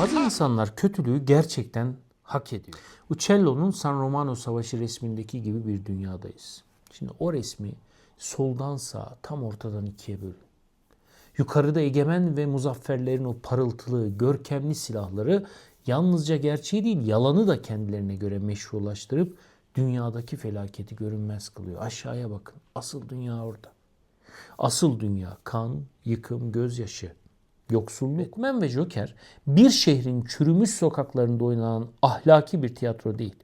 Bazı insanlar kötülüğü gerçekten hak ediyor. Uccello'nun San Romano Savaşı resmindeki gibi bir dünyadayız. Şimdi o resmi soldan sağa tam ortadan ikiye bölün. Yukarıda egemen ve muzafferlerin o parıltılı, görkemli silahları yalnızca gerçeği değil yalanı da kendilerine göre meşrulaştırıp dünyadaki felaketi görünmez kılıyor. Aşağıya bakın. Asıl dünya orada. Asıl dünya kan, yıkım, gözyaşı, yoksulluk. Batman ve Joker bir şehrin çürümüş sokaklarında oynanan ahlaki bir tiyatro değil.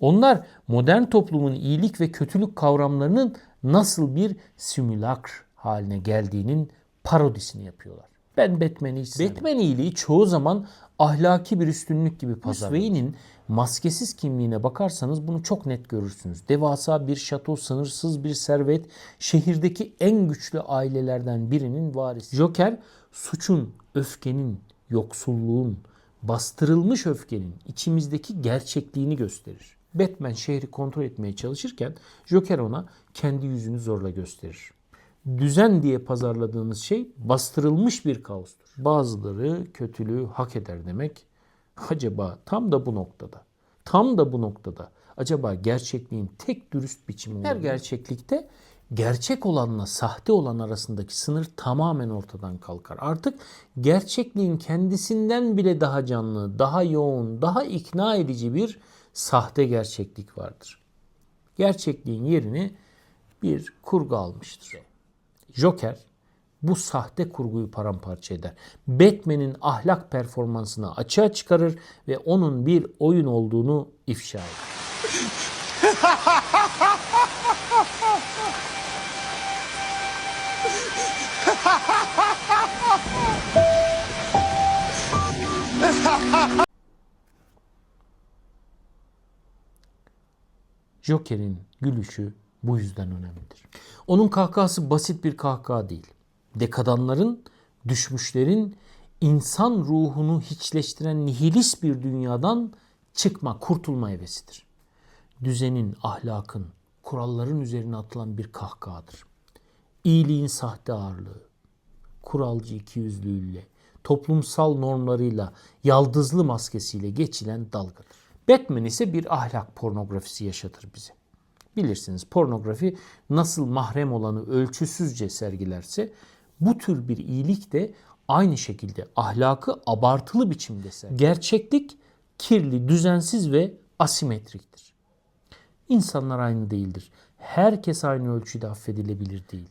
Onlar modern toplumun iyilik ve kötülük kavramlarının nasıl bir simülakr haline geldiğinin parodisini yapıyorlar. Ben Batman'i hiç. Batman iyiliği çoğu zaman ahlaki bir üstünlük gibi pazarlanır. Bruce maskesiz kimliğine bakarsanız bunu çok net görürsünüz. Devasa bir şato, sınırsız bir servet, şehirdeki en güçlü ailelerden birinin varisi. Joker suçun, öfkenin, yoksulluğun, bastırılmış öfkenin içimizdeki gerçekliğini gösterir. Batman şehri kontrol etmeye çalışırken Joker ona kendi yüzünü zorla gösterir. Düzen diye pazarladığınız şey bastırılmış bir kaostur. Bazıları kötülüğü hak eder demek. Acaba tam da bu noktada. Tam da bu noktada. Acaba gerçekliğin tek dürüst biçimi olur. Her gerçeklikte gerçek olanla sahte olan arasındaki sınır tamamen ortadan kalkar. Artık gerçekliğin kendisinden bile daha canlı, daha yoğun, daha ikna edici bir sahte gerçeklik vardır. Gerçekliğin yerini bir kurgu almıştır. Joker bu sahte kurguyu paramparça eder. Batman'in ahlak performansını açığa çıkarır ve onun bir oyun olduğunu ifşa eder. Joker'in gülüşü bu yüzden önemlidir. Onun kahkahası basit bir kahkaha değil. Dekadanların, düşmüşlerin insan ruhunu hiçleştiren nihilist bir dünyadan çıkma, kurtulma hevesidir. Düzenin, ahlakın, kuralların üzerine atılan bir kahkahadır. İyiliğin sahte ağırlığı, kuralcı ikiyüzlülüğüyle, toplumsal normlarıyla, yaldızlı maskesiyle geçilen dalgadır. Batman ise bir ahlak pornografisi yaşatır bize. Bilirsiniz pornografi nasıl mahrem olanı ölçüsüzce sergilerse bu tür bir iyilik de aynı şekilde ahlakı abartılı biçimde sergiler. Gerçeklik kirli, düzensiz ve asimetriktir. İnsanlar aynı değildir. Herkes aynı ölçüde affedilebilir değil.